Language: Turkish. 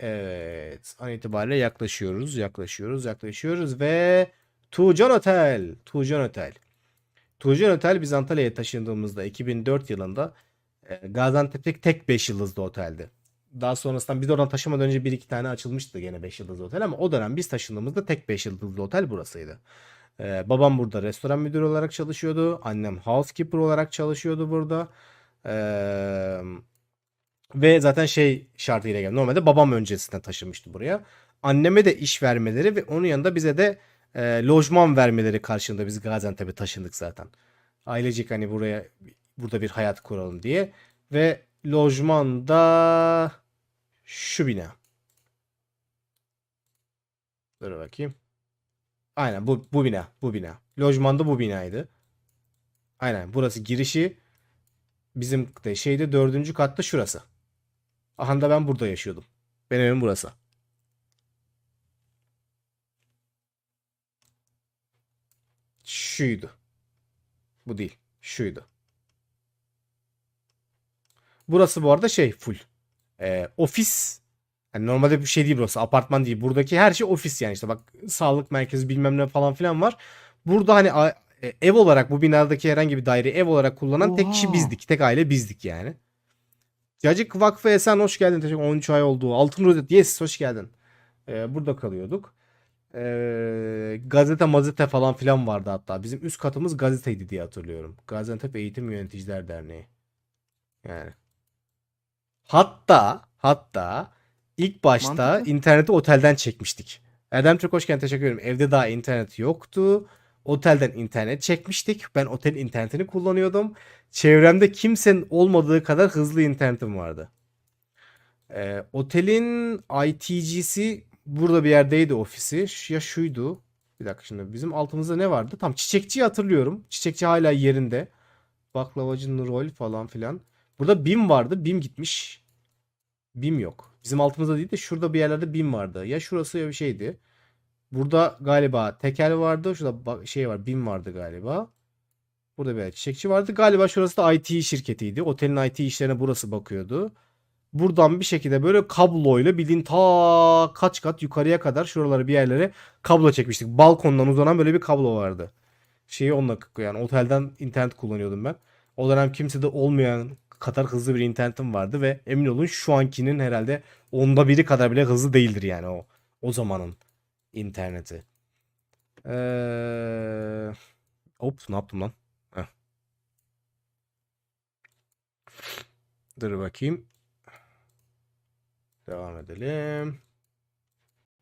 Evet. An itibariyle yaklaşıyoruz. Yaklaşıyoruz. Yaklaşıyoruz ve Tuğcan Otel. Tuğcan Otel. Tuğcan Otel biz Antalya'ya taşındığımızda 2004 yılında e, Gaziantep'teki tek 5 yıldızlı oteldi. Daha sonrasında biz oradan taşımadan önce bir iki tane açılmıştı gene 5 yıldızlı otel ama o dönem biz taşındığımızda tek 5 yıldızlı otel burasıydı. Ee, babam burada restoran müdürü olarak çalışıyordu. Annem housekeeper olarak çalışıyordu burada. Ee, ve zaten şey şartıyla geldi. Normalde babam öncesinden taşınmıştı buraya. Anneme de iş vermeleri ve onun yanında bize de e, lojman vermeleri karşılığında biz Gaziantep'e taşındık zaten. Ailecek hani buraya burada bir hayat kuralım diye. Ve lojman da şu bina. Dur bakayım. Aynen bu, bu bina. Bu bina. Lojman da bu binaydı. Aynen burası girişi. Bizim de şeyde dördüncü katta şurası. Aha da ben burada yaşıyordum. Benim evim burası. Şuydu. Bu değil. Şuydu. Burası bu arada şey full. Ee, ofis. Yani normalde bir şey değil burası. Apartman değil. Buradaki her şey ofis yani işte bak sağlık merkezi bilmem ne falan filan var. Burada hani e, ev olarak bu binadaki herhangi bir daireyi ev olarak kullanan tek kişi Oha. bizdik. Tek aile bizdik yani. Cacık Vakfı Esen hoş geldin. Teşekkür 13 ay oldu. Altın Rozet yes hoş geldin. Ee, burada kalıyorduk. Ee, gazete mazete falan filan vardı hatta. Bizim üst katımız gazeteydi diye hatırlıyorum. Gaziantep Eğitim Yöneticiler Derneği. Yani. Hatta hatta ilk başta Mantıklı. interneti otelden çekmiştik. Erdem çok hoş geldin teşekkür ederim. Evde daha internet yoktu. Otelden internet çekmiştik. Ben otel internetini kullanıyordum. Çevremde kimsenin olmadığı kadar hızlı internetim vardı. Ee, otelin ITG'si burada bir yerdeydi ofisi. Ya şuydu. Bir dakika şimdi bizim altımızda ne vardı? Tam çiçekçiyi hatırlıyorum. Çiçekçi hala yerinde. Baklavacı rol falan filan. Burada BİM vardı. BİM gitmiş. BİM yok. Bizim altımızda değil de şurada bir yerlerde BİM vardı. Ya şurası ya bir şeydi. Burada galiba tekel vardı. Şurada şey var. BİM vardı galiba. Burada bir çiçekçi vardı. Galiba şurası da IT şirketiydi. Otelin IT işlerine burası bakıyordu. Buradan bir şekilde böyle kabloyla bildiğin ta kaç kat yukarıya kadar şuralara bir yerlere kablo çekmiştik. Balkondan uzanan böyle bir kablo vardı. Şeyi onunla yani otelden internet kullanıyordum ben. O dönem kimsede olmayan kadar hızlı bir internetim vardı ve emin olun şu ankinin herhalde onda biri kadar bile hızlı değildir yani o o zamanın interneti. Ee... Hop ne yaptım lan? Heh. Dur bakayım. Devam edelim.